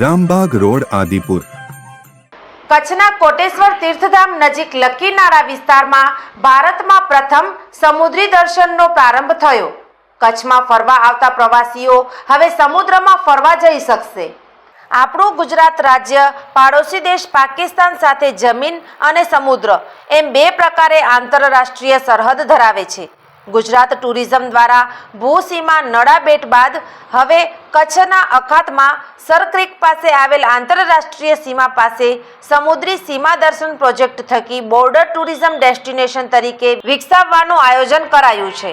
Rambag road, Adipur. કચ્છના કોટેશ્વર તીર્થધામ નજીક લકીનારા વિસ્તારમાં ભારતમાં પ્રથમ સમુદ્રી દર્શનનો પ્રારંભ થયો. કચ્છમાં ફરવા આવતા પ્રવાસીઓ હવે સમુદ્રમાં ફરવા જઈ શકશે. આપણું ગુજરાત રાજ્ય, પાડોશી દેશ પાકિસ્તાન સાથે જમીન અને સમુદ્ર એમ બે પ્રકારે આંતરરાષ્ટ્રીય સરહદ ધરાવે છે. ગુજરાત ટુરિઝમ દ્વારા ભૂસીમા નડાબેટ બાદ હવે કચ્છના અખાતમાં સરક્રિક પાસે આવેલ આંતરરાષ્ટ્રીય સીમા પાસે સમુદ્રી સીમા દર્શન પ્રોજેક્ટ થકી બોર્ડર ટુરિઝમ ડેસ્ટિનેશન તરીકે વિકસાવવાનું આયોજન કરાયું છે.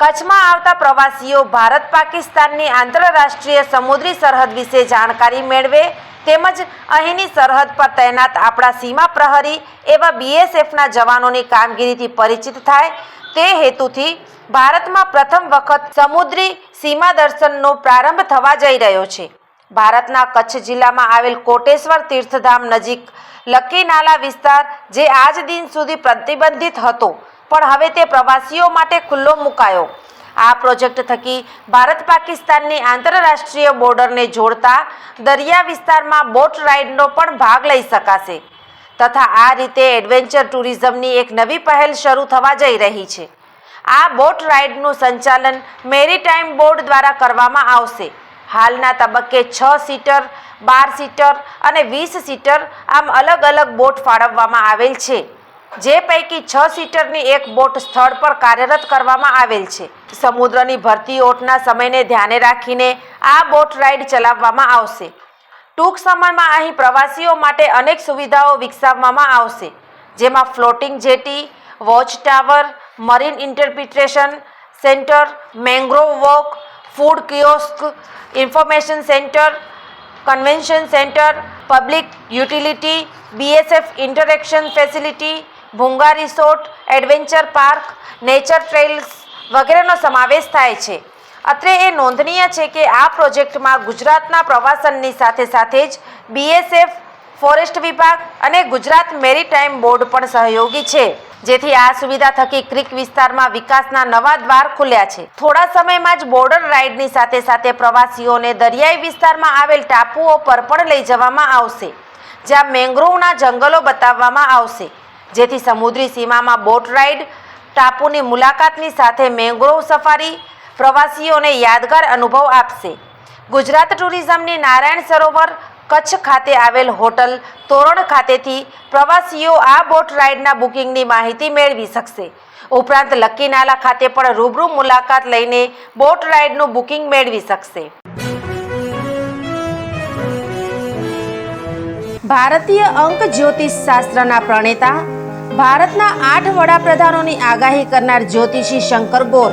કચ્છમાં આવતા પ્રવાસીઓ ભારત પાકિસ્તાનની આંતરરાષ્ટ્રીય સમુદ્રી સરહદ વિશે જાણકારી મેળવે તેમજ અહીંની સરહદ પર તૈનાત આપણા સીમા પ્રહરી એવા બીએસએફના જવાનોની કામગીરીથી પરિચિત થાય તે હેતુથી ભારતમાં પ્રથમ વખત સમુદ્રી સીમા દર્શનનો પ્રારંભ થવા જઈ રહ્યો છે. ભારતના કચ્છ જિલ્લામાં આવેલ કોટેશ્વર તીર્થધામ નજીક લકીનાલા વિસ્તાર જે આજ દિન સુધી પ્રતિબંધિત હતો, પણ હવે તે પ્રવાસીઓ માટે ખુલ્લો મુકાયો. આ પ્રોજેક્ટ થકી ભારત પાકિસ્તાનની આંતરરાષ્ટ્રીય બોર્ડરને જોડતા દરિયા વિસ્તારમાં બોટ રાઇડનો પણ ભાગ લઈ શકાશે. તથા આ રીતે એડવેન્ચર ટુરિઝમની એક નવી પહેલ શરૂ થવા જઈ રહી છે. આ બોટ રાઇડનું સંચાલન મેરીટાઈમ બોર્ડ દ્વારા કરવામાં આવશે. હાલના તબક્કે છ સીટર, બાર સીટર અને વીસ સીટર આમ અલગ અલગ બોટ ફાળવવામાં આવેલ છે. જે પૈકી છ સીટરની એક બોટ સ્થળ પર કાર્યરત કરવામાં આવેલ છે. સમુદ્રની ભરતી ઓટના સમયને ધ્યાને રાખીને આ બોટ રાઇડ ચલાવવામાં આવશે. ટૂંક સમયમાં અહીં પ્રવાસીઓ માટે અનેક સુવિધાઓ વિકસાવવામાં આવશે. જેમાં floating jetty, watch tower, marine interpretation centre, mangrove walk, food kiosk, information centre, convention centre, public utility, BSF interaction facility, ભૂંગા resort, adventure park, nature trails વગેરેનો સમાવેશ થાય છે. અત્રે એ નોંધનીય છે કે આ પ્રોજેક્ટમાં ગુજરાતના પ્રવાસનની સાથે સાથે જ બીએસએફ ફોરેસ્ટ વિભાગ અને ગુજરાત મેરીટાઈમ બોર્ડ પણ સહયોગી છે. જેથી આ સુવિધા થકી ક્રિક વિસ્તારમાં વિકાસના નવા દ્વાર ખુલ્યા છે. થોડા સમયમાં જ બોર્ડર રાઇડની સાથે સાથે પ્રવાસીઓને દરિયાઈ વિસ્તારમાં આવેલ ટાપુઓ પર પણ લઈ જવામાં આવશે, જ્યાં મેંગ્રોવના જંગલો બતાવવામાં આવશે. જેથી સમુદ્રી સીમામાં બોટ રાઇડ ટાપુની મુલાકાતની સાથે મેંગ્રોવ સફારી પ્રવાસીઓને યાદગાર અનુભવ આપશે. ગુજરાત ટુરિઝમની નારાયણ સરોવર કચ્છ ખાતે આવેલ હોટલ તોરણ ખાતેથી પ્રવાસીઓ આ બોટ રાઇડના બુકિંગની માહિતી મેળવી શકશે. ઉપરાંત લક્કીનાલા ખાતે પણ રૂબરૂ મુલાકાત લઈને બોટ રાઇડનું બુકિંગ મેળવી શકશે. ભારતીય અંક જ્યોતિષ શાસ્ત્રના પ્રણેતા, ભારતના આઠ વડાપ્રધાનોની આગાહી કરનાર જ્યોતિષી શંકર ગોર